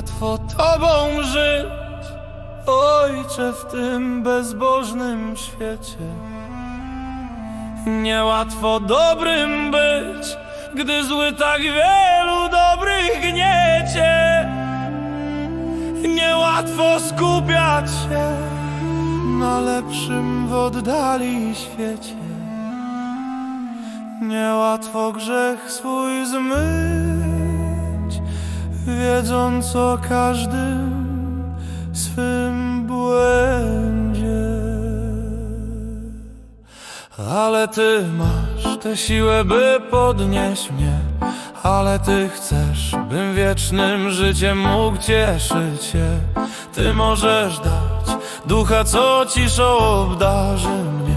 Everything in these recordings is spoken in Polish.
Niełatwo Tobą żyć, Ojcze, w tym bezbożnym świecie. Niełatwo dobrym być, gdy zły tak wielu dobrych gniecie. Niełatwo skupiać się na lepszym w oddali świecie. Niełatwo grzech swój zmyć, wiedząc o każdym swym błędzie. Ale ty masz tę siłę, by podnieść mnie. Ale ty chcesz, bym wiecznym życiem mógł cieszyć się. Ty możesz dać ducha, co ciszą obdarzy mnie.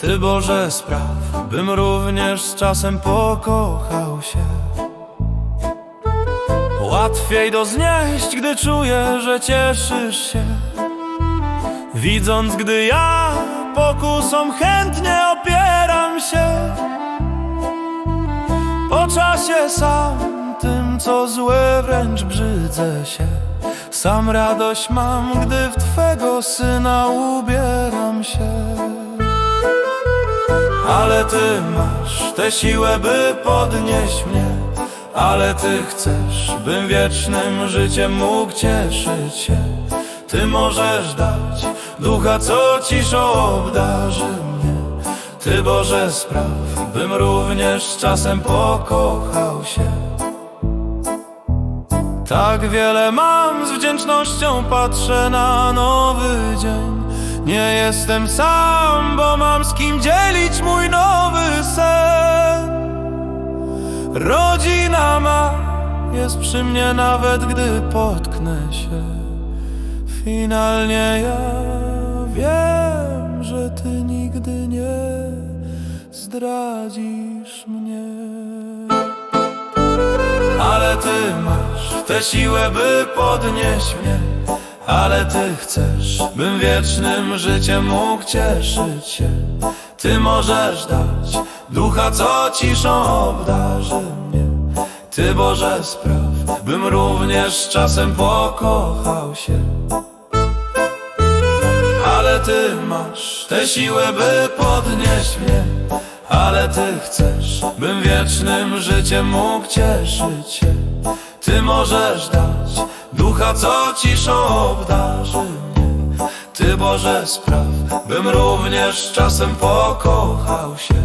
Ty Boże spraw, bym również z czasem pokochał się Łatwiej do znieść, gdy czuję, że cieszysz się. Widząc, gdy ja pokusom chętnie opieram się. Po czasie sam tym, co złe wręcz brzydzę się. Sam radość mam, gdy w Twego Syna ubieram się. Ale Ty masz tę siłę, by podnieść mnie Ale Ty chcesz, bym wiecznym życiem mógł cieszyć się. Ty możesz dać ducha, co ciszą obdarzy mnie. Ty Boże spraw, bym również z czasem pokochał się. Tak wiele mam, z wdzięcznością patrzę na nowy dzień. Nie jestem sam, bo mam z kim dzielić mój nowy sen. Rodzina ma, jest przy mnie nawet gdy potknę się. Finalnie ja wiem, że Ty nigdy nie zdradzisz mnie. Ale ty masz tę siłę, by podnieść mnie. Ale ty chcesz, bym wiecznym życiem mógł cieszyć się. Ty możesz dać ducha, co ciszą obdarzy Ty Boże spraw, bym również czasem pokochał się. Ale ty masz tę siłę, by podnieść mnie. Ale ty chcesz, bym wiecznym życiem mógł cieszyć się. Ty możesz dać ducha, co ciszą obdarzy mnie. Ty Boże spraw, bym również czasem pokochał się